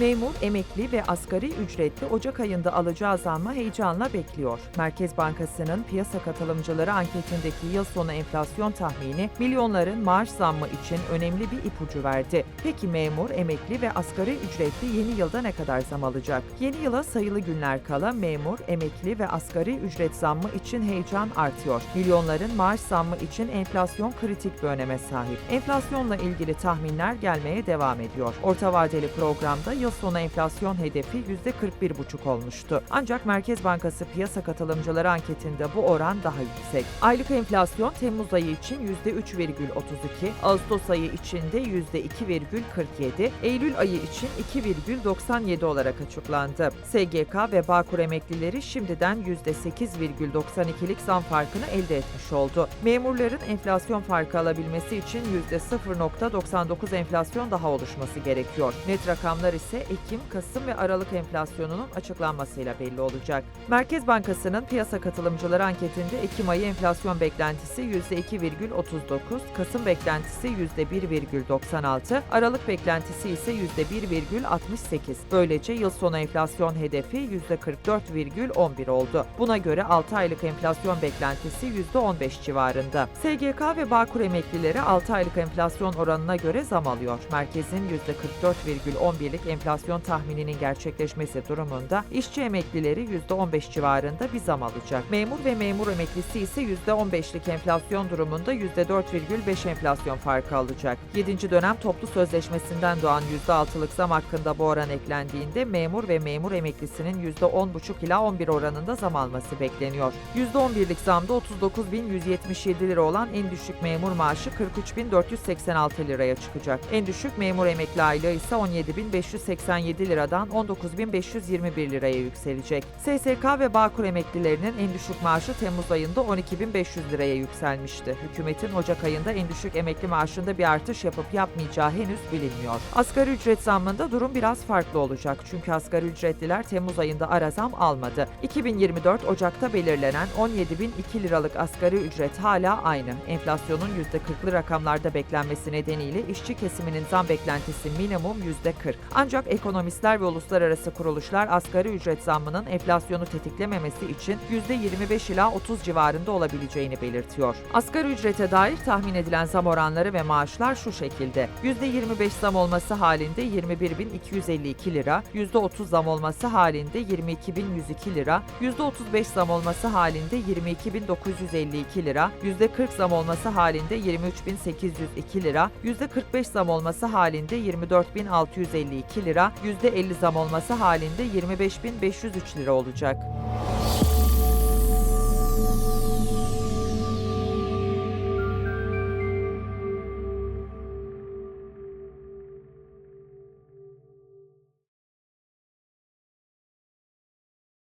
Memur, emekli ve asgari ücretli Ocak ayında alacağı zammı heyecanla bekliyor. Merkez Bankası'nın piyasa katılımcıları anketindeki yıl sonu enflasyon tahmini milyonların maaş zammı için önemli bir ipucu verdi. Peki memur, emekli ve asgari ücretli yeni yılda ne kadar zam alacak? Yeni yıla sayılı günler kala memur, emekli ve asgari ücret zammı için heyecan artıyor. Milyonların maaş zammı için enflasyon kritik bir öneme sahip. Enflasyonla ilgili tahminler gelmeye devam ediyor. Orta vadeli programda yıl sonu enflasyon hedefi %41,5 olmuştu. Ancak Merkez Bankası piyasa katılımcıları anketinde bu oran daha yüksek. Aylık enflasyon Temmuz ayı için %3,32, Ağustos ayı için de %2,47, Eylül ayı için 2,97 olarak açıklandı. SGK ve Bağkur emeklileri şimdiden %8,92'lik zam farkını elde etmiş oldu. Memurların enflasyon farkı alabilmesi için %0,99 enflasyon daha oluşması gerekiyor. Net rakamlar ise Ekim, Kasım ve Aralık enflasyonunun açıklanmasıyla belli olacak. Merkez Bankası'nın piyasa katılımcıları anketinde Ekim ayı enflasyon beklentisi %2,39, Kasım beklentisi %1,96, Aralık beklentisi ise %1,68. Böylece yıl sonu enflasyon hedefi %44,11 oldu. Buna göre 6 aylık enflasyon beklentisi %15 civarında. SGK ve Bağkur emeklileri 6 aylık enflasyon oranına göre zam alıyor. Merkezin %44,11'lik enflasyon tahmininin gerçekleşmesi durumunda işçi emeklileri %15 civarında bir zam alacak. Memur ve memur emeklisi ise %15'lik enflasyon durumunda %4,5 enflasyon farkı alacak. 7. dönem toplu sözleşmesinden doğan %6'lık zam hakkında bu oran eklendiğinde memur ve memur emeklisinin %10,5 ila 11 oranında zam alması bekleniyor. %11'lik zamda 39.177 lira olan en düşük memur maaşı 43.486 liraya çıkacak. En düşük memur emekli aylığı ise 17.587 liradan 19.521 liraya yükselecek. SSK ve Bağkur emeklilerinin en düşük maaşı Temmuz ayında 12.500 liraya yükselmişti. Hükümetin Ocak ayında en düşük emekli maaşında bir artış yapıp yapmayacağı henüz bilinmiyor. Asgari ücret zammında durum biraz farklı olacak. Çünkü asgari ücretliler Temmuz ayında ara zam almadı. 2024 Ocak'ta belirlenen 17.002 liralık asgari ücret hala aynı. Enflasyonun %40'lı rakamlarda beklenmesi nedeniyle işçi kesiminin zam beklentisi minimum %40. Ancak ekonomistler ve uluslararası kuruluşlar asgari ücret zammının enflasyonu tetiklememesi için %25 ila 30 civarında olabileceğini belirtiyor. Asgari ücrete dair tahmin edilen zam oranları ve maaşlar şu şekilde. %25 zam olması halinde 21.252 lira, %30 zam olması halinde 22.102 lira, %35 zam olması halinde 22.952 lira, %40 zam olması halinde 23.802 lira, %45 zam olması halinde 24.652 lira, %50 zam olması halinde 25.503 lira olacak.